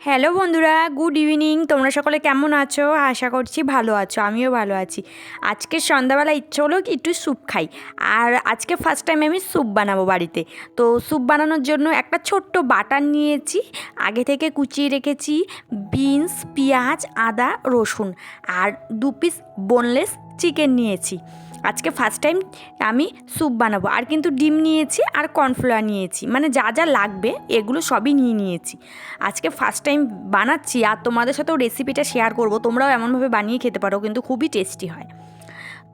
Hello বন্ধুরা, good evening. তোমরা সকলে কেমন আছো? আশা করছি ভালো আছো, আমিও ভালো আছি। আজকে সন্ধ্যাবেলা ইচ্ছে হলো কি একটু স্যুপ খাই। আর আজকে ফার্স্ট টাইম আমি স্যুপ বানাবো বাড়িতে। তো স্যুপ বানানোর জন্য একটা ছোট্ট বাটার নিয়েছি। আগে থেকে কুচিয়ে রেখেছি বিনস, পেঁয়াজ, আদা, রসুন। আর দু পিস বোনলেস চিকেন নিয়েছি। আজকে ফার্স্ট টাইম আমি স্যুপ বানাবো। আর কিন্তু ডিম নিয়েছি আর কর্নফ্লাওয়ার নিয়েছি। মানে যা যা লাগবে, এগুলো সবই নিয়ে নিয়েছি। আজকে ফার্স্ট টাইম বানাচ্ছি আর তোমাদের সাথেও রেসিপিটা শেয়ার করব। তোমরাও এমনভাবে বানিয়ে খেতে পারো, কিন্তু খুবই টেস্টি হয়।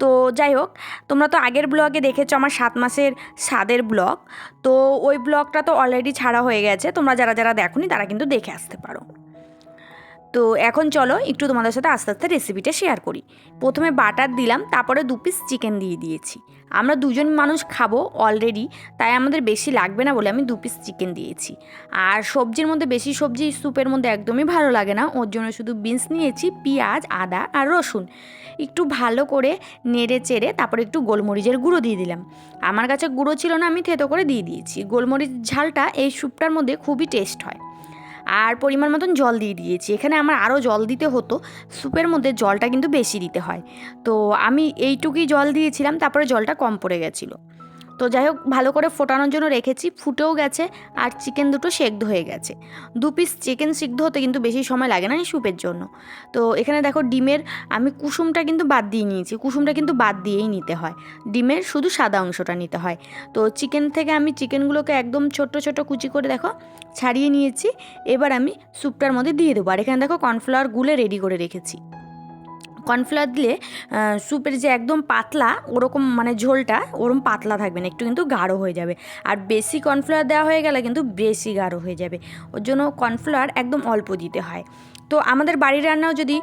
তো যাই হোক, তোমরা তো আগের ব্লগে দেখেছ আমার সাত মাসের স্বাদের ব্লগ তো ওই ব্লগটা তো অলরেডি ছাড়া হয়ে গেছে। তোমরা যারা যারা দেখোনি, তারা কিন্তু দেখে আসতে পারো। তো এখন চলো একটু তোমাদের সাথে আস্তে আস্তে রেসিপিটা শেয়ার করি। প্রথমে বাটার দিলাম, তারপরে দু পিস চিকেন দিয়ে দিয়েছি। আমরা দুজন মানুষ খাব অলরেডি তাই আমাদের বেশি লাগবে না বলে আমি দু পিস চিকেন দিয়েছি। আর সবজির মধ্যে বেশি সবজি স্যুপের মধ্যে একদমই ভালো লাগে না, ওর জন্য শুধু বিনস নিয়েছি, পেঁয়াজ, আদা আর রসুন। একটু ভালো করে নেড়ে চেড়ে তারপরে একটু গোলমরিচের গুঁড়ো দিয়ে দিলাম। আমার কাছে গুঁড়ো ছিল না, আমি থেতো করে দিয়ে দিয়েছি। গোলমরিচ ঝালটা এই স্যুপটার মধ্যে খুবই টেস্ট হয়। আর পরিমাণ মতন জল দিয়ে দিয়েছি। এখানে আমার আরও জল দিতে হতো। স্যুপের মধ্যে জলটা কিন্তু বেশি দিতে হয়। তো আমি এইটুকুই জল দিয়েছিলাম, তারপরে জলটা কম পড়ে গেছিল। তো যাই হোক, ভালো করে ফোটানোর জন্য রেখেছি। ফুটেও গেছে আর চিকেন দুটো সেদ্ধ হয়ে গেছে। দু পিস চিকেন সিদ্ধ হতে কিন্তু বেশি সময় লাগে না স্যুপের জন্য। তো এখানে দেখো ডিমের, আমি কুসুমটা কিন্তু বাদ দিয়ে নিয়েছি। কুসুমটা কিন্তু বাদ দিয়েই নিতে হয়। ডিমের শুধু সাদা অংশটা নিতে হয়। তো চিকেন থেকে আমি চিকেনগুলোকে একদম ছোট্ট ছোট কুচি করে দেখো, ছাড়িয়ে নিয়েছি। এবার আমি স্যুপটার মধ্যে দিয়ে দেবো। আর এখানে দেখো কর্নফ্লাওয়ার গুলে রেডি করে রেখেছি। কর্নফ্লাওয়ার দিলে স্যুপের যে একদম পাতলা, ওরকম মানে ঝোলটা ওরকম পাতলা থাকবে না, একটু কিন্তু গাঢ় হয়ে যাবে। আর বেশি কর্নফ্লাওয়ার দেওয়া হয়ে গেলে কিন্তু বেশি গাঢ় হয়ে যাবে। ওর জন্য কর্নফ্লাওয়ার একদম অল্প দিতে হয়। তো আমাদের বাড়ির রান্নাও যদি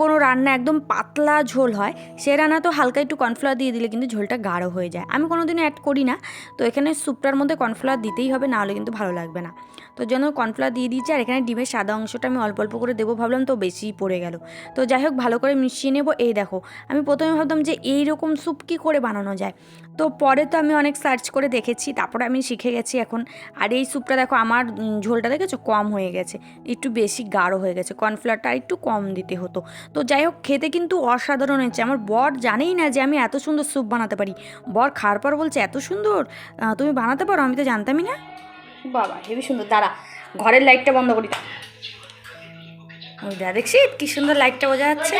কোনো রান্না একদম পাতলা ঝোল হয়, সে রান্না তো হালকা একটু কর্নফ্লাওয়ার দিয়ে দিলে কিন্তু ঝোলটা গাঢ় হয়ে যায়। আমি কোনো দিনও অ্যাড করি না, তো এখানে স্যুপটার মধ্যে কর্নফ্লাওয়ার দিতেই হবে, নাহলে কিন্তু ভালো লাগবে না। তো জন্য কর্নফ্লাওয়ার দিয়ে দিয়েছি, আর এখানে ডিমের সাদা অংশটা আমি অল্প অল্প করে দেবো ভাবলাম, তো বেশিই পড়ে গেল। তো যাই হোক, ভালো করে মিশিয়ে নেব, এই দেখো, আমি প্রথমে ভাবতাম যে এই রকম স্যুপ কী করে বানানো যায়? তো পরে তো আমি অনেক সার্চ করে দেখেছি, তারপরে আমি শিখে গেছি এখন। আর এই স্যুপটা দেখো, আমার ঝোলটা দেখেছ? কম হয়ে গেছে, একটু বেশি গাঢ় হয়ে গেছে। কর্নফ্লাওয়ারটা আর একটু কম দিতে হতো। তো যাই হোক খেতে কিন্তু অসাধারণ হয়েছে। আমার বর জানেই না যে আমি এত সুন্দর স্যুপ বানাতে পারি। বর খাওয়ার পর বলছে এত সুন্দর? তুমি বানাতে পারো? আমি তো জানতামই না। বাবা হেবি সুন্দর। দাঁড়া ঘরের লাইটটা বন্ধ করি। দা দেখছি কি সুন্দর লাইটটা বোঝা যাচ্ছে।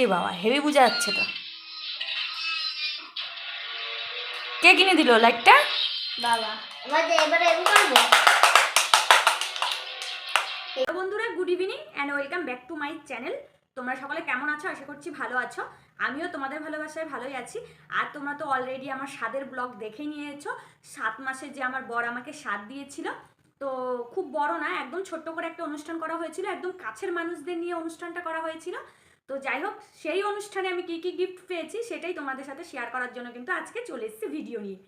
এ বাবা হেভি বোঝা যাচ্ছে তো। কে কিনে দিল লাইটটা? বন্ধুরা good evening and welcome back to my channel তোমরা সকলে কেমন আছো? আশা করছি ভালো আছো। আমিও তোমাদের ভালোবাসায় ভালোই আছি। আর তোমরা তো অলরেডি আমার স্বাদের ব্লগ দেখে নিয়েছো। সাত মাসে যে আমার বর আমাকে স্বাদ দিয়েছিল। তো খুব বড় না, একদম ছোট্ট করে একটা অনুষ্ঠান করা হয়েছিল। একদম কাছের মানুষদের নিয়ে অনুষ্ঠানটা করা হয়েছিল। তো যাই হোক, সেই অনুষ্ঠানে আমি কী কী গিফট পেয়েছি, সেটাই তোমাদের সাথে শেয়ার করার জন্য কিন্তু আজকে চলে এসেছি ভিডিও নিয়ে।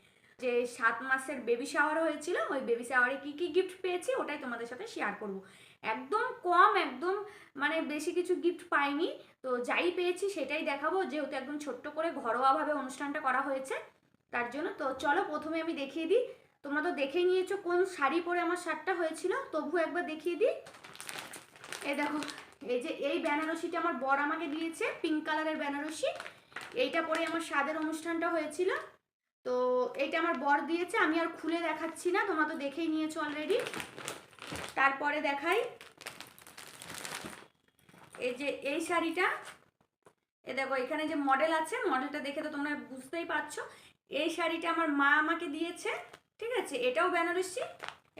যে সাত মাসের বেবি শাওয়ার হয়েছিল, ওই বেবি শাওয়ারে কী কী গিফট পেয়েছি ওটাই তোমাদের সাথে শেয়ার করব। একদম কম, একদম মানে বেশি কিছু গিফট পাইনি। তো যাই পেয়েছি সেটাই দেখাবো, যেহেতু একদম ছোট্ট করে ঘরোয়াভাবে অনুষ্ঠানটা করা হয়েছে, তার জন্য। তো চলো প্রথমে আমি দেখিয়ে দিই। তোমরা তো দেখেই নিয়েছো কোন শাড়ি পরে আমার শার্টটা হয়েছিল, তবু একবার দেখিয়ে দিই। এই দেখো, এই যে এই বেনারসিটা আমার বর আমাকে দিয়েছে পিঙ্ক কালারের বেনারসি। এইটা পরে আমার স্বাদের অনুষ্ঠানটা হয়েছিল। তো এটা আমার বর দিয়েছে, আমি আর খুলে দেখাচ্ছি না, তোমরা তো দেখেই নিয়েছো অলরেডি তারপরে দেখাই। এই যে এই শাড়িটা, এ দেখো, এখানে যে মডেল আছে মডেলটা দেখে তো তোমরা বুঝতেই পারছ। এই শাড়িটা আমার মা আমাকে দিয়েছে, ঠিক আছে? এটাও বেনারসি,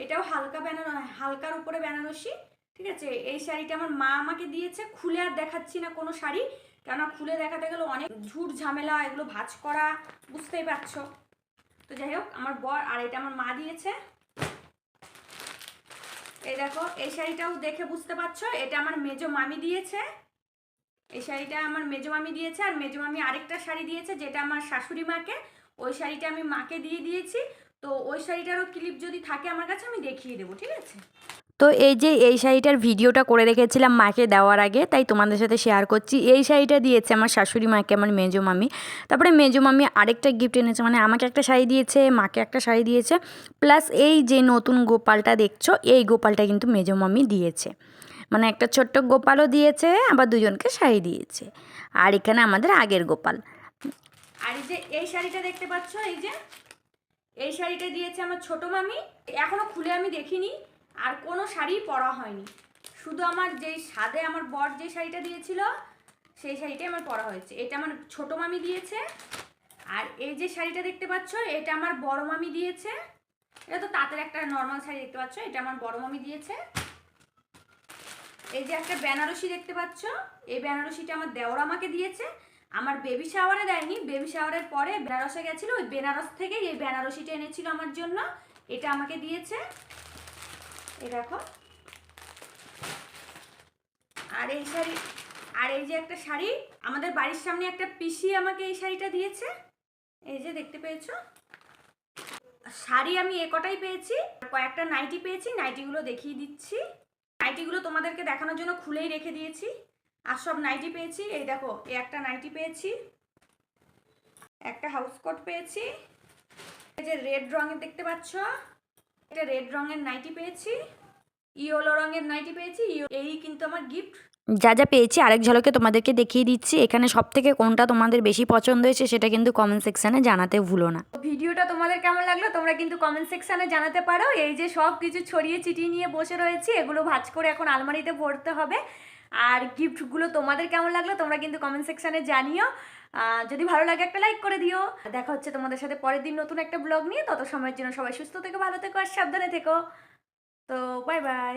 এটাও হালকা বেনার, হালকার উপরে বেনারসি, ঠিক আছে? এই শাড়িটা আমার মা আমাকে দিয়েছে, খুলে আর দেখাচ্ছি না কোনো শাড়ি। কেননা খুলে দেখাতে গেলে অনেক ঝুট ঝামেলা, এগুলো ভাঁজ করা, বুঝতেই পারছ। তো যাই হোক, আমার বর, আর এটা আমার মা দিয়েছে। এই দেখো, এই শাড়িটাও দেখে বুঝতে পারছ, এটা আমার মেজো মামি দিয়েছে। এই শাড়িটা আমার মেজো মামি দিয়েছে, আর মেজো মামি আরেকটা শাড়ি দিয়েছে, যেটা আমার শাশুড়ি মাকে। ওই শাড়িটা আমি মাকে দিয়ে দিয়েছি। তো ওই শাড়িটারও ক্লিপ যদি থাকে আমার কাছে, আমি দেখিয়ে দেবো, ঠিক আছে? তো এই যে এই শাড়িটার ভিডিওটা করে রেখেছিলাম মাকে দেওয়ার আগে, তাই তোমাদের সাথে শেয়ার করছি। এই শাড়িটা দিয়েছে আমার শাশুড়ি মাকে, আমার মেজো মামি। তারপরে মেজো মামি আরেকটা গিফট এনেছে মানে আমাকে একটা শাড়ি দিয়েছে, মাকে একটা শাড়ি দিয়েছে। প্লাস এই যে নতুন গোপালটা দেখছ, এই গোপালটা কিন্তু মেজো মামি দিয়েছে। মানে একটা ছোট্ট গোপালও দিয়েছে, আবার দুজনকে শাড়ি দিয়েছে। আর এখানে আমাদের আগের গোপাল। আর এই যে এই শাড়িটা দেখতে পাচ্ছ, এই যে? এই শাড়িটা দিয়েছে আমার ছোট মামি। এখনও খুলে আমি দেখিনি। আর কোনো শাড়ি পরা হয়নি। শুধু আমার যেই সাদে আমার বর যে শাড়িটা দিয়েছিল, সেই শাড়িটাই আমার পরা হয়েছে। এটা আমার ছোট মামি দিয়েছে, আর এই যে শাড়িটা দেখতে পাচ্ছ, এটা আমার বড় মামি দিয়েছে। এটা তো তাঁতের একটা নর্মাল শাড়ি দেখতে পাচ্ছ, এটা আমার বড় মামি দিয়েছে। এই যে একটা বেনারসি দেখতে পাচ্ছ, এই বেনারসিটা আমার দেওর আমাকে দিয়েছে। আমার বেবি শাওয়ারে দেয়নি বেবি শাওয়ারের পরে বেনারসে গেছিল, ওই বেনারস থেকে এই বেনারসিটা এনেছিল আমার জন্য, এটা আমাকে দিয়েছে। এই দেখো। আর এই শাড়ি, আর এই যে একটা শাড়ি, আমাদের বাড়ির সামনে একটা পিসি আমাকে এই শাড়িটা দিয়েছে। এই যে দেখতে পেয়েছ? শাড়ি আমি এ কটাই পেয়েছি, কয়েকটা নাইটি পেয়েছি, নাইটিগুলো দেখিয়ে দিচ্ছি। নাইটিগুলো তোমাদেরকে দেখানোর জন্য খুলেই রেখে দিয়েছি। আর সব নাইটি পেয়েছি, এই দেখো এই একটা নাইটি পেয়েছি, একটা হাউস কোট পেয়েছি। এই যে রেড রঙের দেখতে পাচ্ছ? একটা রেড রঙের নাইটি পেয়েছি ইয়েলো রঙের নাইটি পেয়েছি এই কিন্তু আমার গিফট যা যা পেয়েছি আরেক ঝলকে তোমাদেরকে দেখিয়ে দিচ্ছি। এখানে সব থেকে কোনটা তোমাদের বেশি পছন্দ হয়েছে সেটা কিন্তু কমেন্ট সেকশানে জানাতে ভুলো না। ভিডিওটা তোমাদের কেমন লাগল? তোমরা কিন্তু কমেন্ট সেকশানে জানাতে পারো। এই যে সব কিছু ছড়িয়ে চিটিয়ে নিয়ে বসে রয়েছে এগুলো ভাজ করে এখন আলমারিতে ভরতে হবে। আর গিফটগুলো তোমাদের কেমন লাগল, তোমরা কিন্তু কমেন্ট সেকশানে জানিও। যদি ভালো লাগে একটা লাইক করে দিও। দেখা হচ্ছে তোমাদের সাথে পরের দিন নতুন একটা ব্লগ নিয়ে। তত সময়ের জন্য সবাই সুস্থ থেকো, ভালো থেকো আর সাবধানে থেকো। তো বাই বাই